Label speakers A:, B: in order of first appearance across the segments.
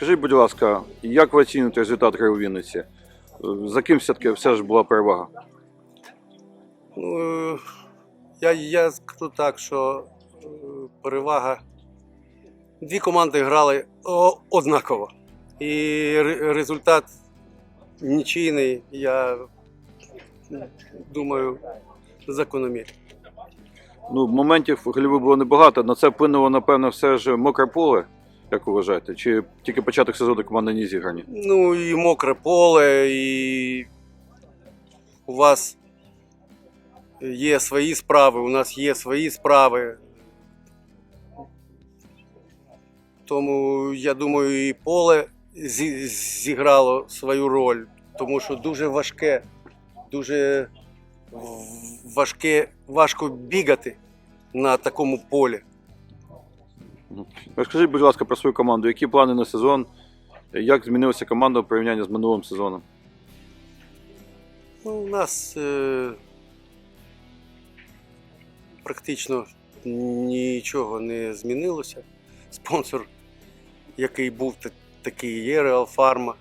A: Скажіть, будь ласка, як ви оцінюєте результат гри у Вінниці? Е, За ким все-таки все ж була перевага?
B: Ну, е, я, я скажу так, що е, перевага. Дві команди грали однаково. І результат нічийний, я думаю, закономірний.
A: Ну, моментів гольових було небагато. На це вплинуло, напевно, все ж мокре поле, як ви вважаєте? Чи тільки початок сезону команди не зіграні?
B: Ну і мокре поле, і у вас є свої справи, у нас є свої справи. Тому я думаю, і поле зі- зіграло свою роль, тому що дуже важке, дуже важке, важко бігати на такому полі.
A: Розкажіть, будь ласка, про свою команду. Які плани на сезон? Як змінилася команда в порівнянні з минулим сезоном?
B: Ну, у нас е, практично нічого не змінилося. Спонсор, який був, та- такий є Реал Фарма.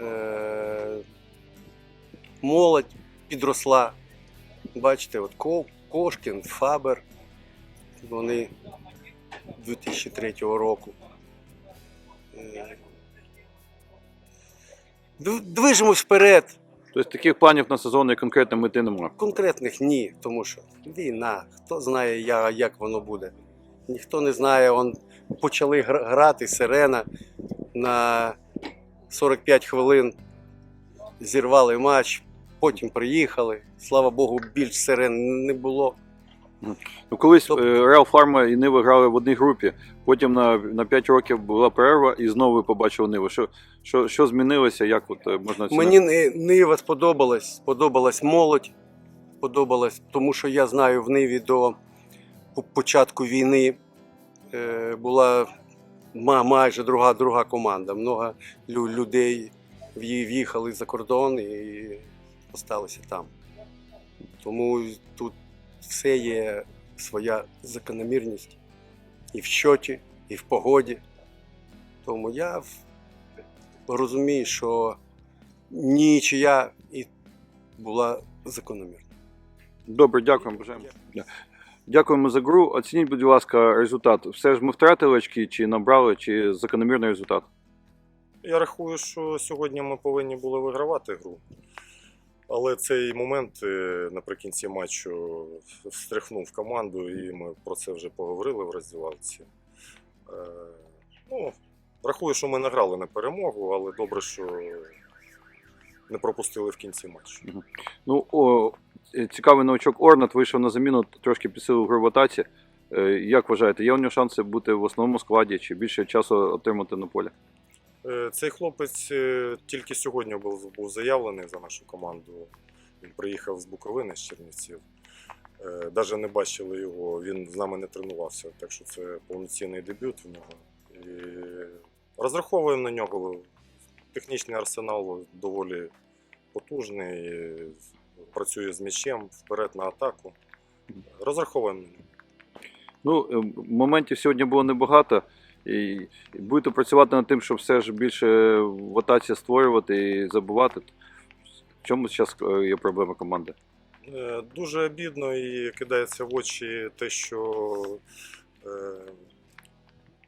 B: Е, молодь підросла. Бачите, от Кошкін, Фабер. Вони 2003 року. Е, Движемось вперед.
A: Тобто таких планів на сезон і конкретно мети немає.
B: Конкретних ні, тому що війна, хто знає, як воно буде. Ніхто не знає, он почали грати сирена на 45 хвилин, зірвали матч, потім приїхали. Слава Богу, більш сирен не було.
A: Ну, колись
B: Тобто-
A: Реал Фарма і Нива грали в одній групі, потім на, на 5 років була перерва і знову ви побачили Ниву. Що, що, що змінилося? Як от, е, можна оцінити?
B: Мені Нива сподобалась, сподобалась молодь, сподобалась, тому що я знаю в Ниві до початку війни е, була майже друга, друга команда. Много лю- людей в'ї- в'їхали за кордон і залишилися там. Тому тут все є своя закономірність і в щоті, і в погоді. Тому я розумію, що нічия і була закономірна.
A: Добре, дякуємо. Бажаємо. Дякуємо за гру. Оцініть, будь ласка, результат. Все ж ми втратили очки, чи набрали, чи закономірний результат?
C: Я рахую, що сьогодні ми повинні були вигравати гру. Але цей момент е, наприкінці матчу встряхнув команду, і ми про це вже поговорили в розділавці. Е, Ну, рахую, що ми награли на перемогу, але добре, що не пропустили в кінці матчу.
A: Ну, о, е, цікавий новачок Орнат вийшов на заміну, трошки підсилив гру в атаці. Як вважаєте, є у нього шанси бути в основному складі чи більше часу отримати на полі?
C: Е, Цей хлопець е, тільки сьогодні був, був заявлений за нашу команду. Він приїхав з Буковини, з Чернівців. Навіть не бачили його, він з нами не тренувався, так що це повноцінний дебют в нього. І розраховуємо на нього. Технічний арсенал доволі потужний, е, працює з м'ячем вперед на атаку. Розраховуємо на нього.
A: Ну, е, моментів сьогодні було небагато. І будете працювати над тим, щоб все ж більше в атаці створювати і забувати. В чому зараз є проблема команди?
C: Е, Дуже обідно і кидається в очі те, що е,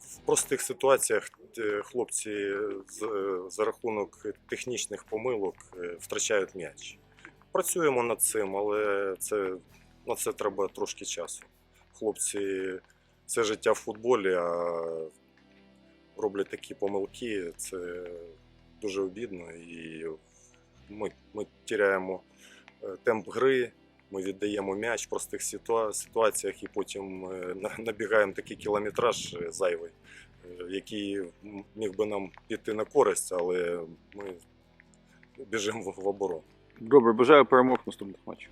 C: в простих ситуаціях е, хлопці е, за рахунок технічних помилок е, втрачають м'яч. Працюємо над цим, але це, на це треба трошки часу. Хлопці це життя в футболі, а роблять такі помилки, це дуже обідно. І ми, ми тіряємо е, темп гри, ми віддаємо м'яч в простих ситуаціях і потім е, набігаємо такий кілометраж е, зайвий, який міг би нам піти на користь, але ми біжимо в оборону.
A: Добре, бажаю перемог в наступних матчах.